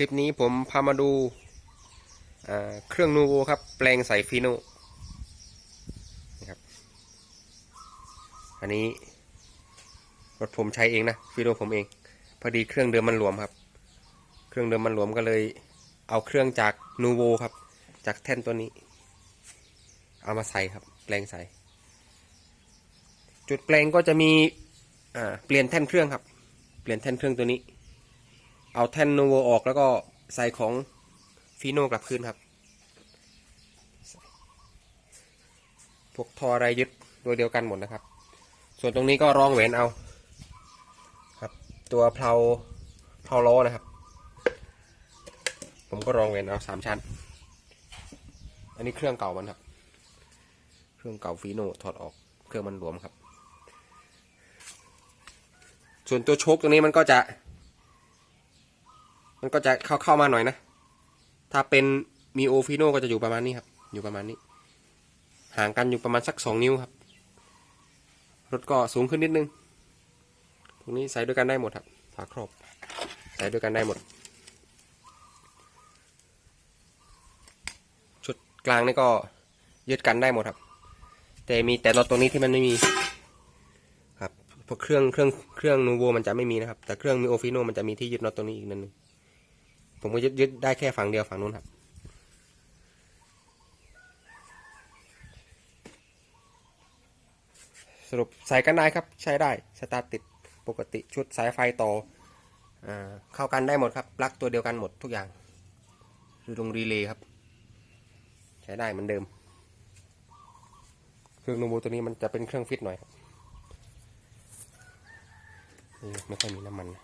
คลิปนี้ผมพามาดูาเครื่องนูโวครับ แปลงใส่ฟีโน่นะครับ อันนี้รถผมใช้เองนะฟีโน่ผมเอง พอดีเครื่องเดิมมันหลวมครับ เครื่องเดิมมันหลวมก็เลย เอาเครื่องจากนูโวครับ จากแท่นตัวนี้ เอามาใส่ครับ แปลงใส่ จุดแปลงก็จะมีเปลี่ยนแท่นเครื่องครับ เปลี่ยนแท่นเครื่องตัวนี้ เอาแท่นนูโวออกแล้วก็ใส่ของฟีโน่กลับคืนครับ พวกทอไรยึดตัวเดียวกันหมดนะครับ ส่วนตรงนี้ก็รองแหวนเอาครับ ตัวเพลาเพลาล้อนะครับ ผมก็รองแหวนเอาสามชั้น อันนี้เครื่องเก่ามันครับ เครื่องเก่าฟีโน่ถอดออกเครื่องมันหลวมครับ ส่วนตัวโชคตรงนี้มันก็จะ มันก็จะเข้าเข้ามาหน่อยนะ ถ้าเป็นมีโอฟิโนก็จะอยู่ประมาณนี้ครับ อยู่ประมาณนี้ ห่างกันอยู่ประมาณสักสองนิ้วครับ รถก็สูงขึ้นนิดนึงตรงนี้ใส่ด้วยกันได้หมดครับ ฝาครอบ ใส่ด้วยกันได้หมด ชุดกลางนี่ก็ยึดกันได้หมดครับ แต่มีแต่รถตรงนี้ที่มันไม่มีครับ เพราะเครื่องเครื่องเครื่องนูโวมันจะไม่มีนะครับ แต่เครื่องมีโอฟิโนมันจะมีที่ยึดน็อตตรงนี้อีกนั่นนึง ผมก็ยึดยึดได้แค่ฝั่งเดียวฝั่งนู้นครับ สรุปใส่กันได้ครับใช้ได้สตาร์ติดปกติชุดสายไฟต่ออเข้ากันได้หมดครับปลั๊กตัวเดียวกันหมดทุกอย่างคือตรงรีเลย์ครับ ใช้ได้เหมือนเดิม เครื่องนูโบตัวนี้มันจะเป็นเครื่องฟิตหน่อยครับนี่ไม่ค่อยมีน้ำมันนะ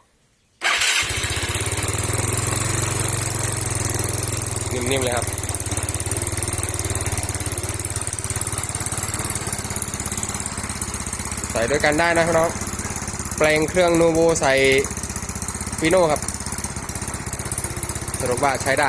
นิ่มๆเลยครับใส่ด้วยกันได้นะครับน้องแปลงเครื่องโนโวใส่ฟิโน่ครับสรุปว่าใช้ได้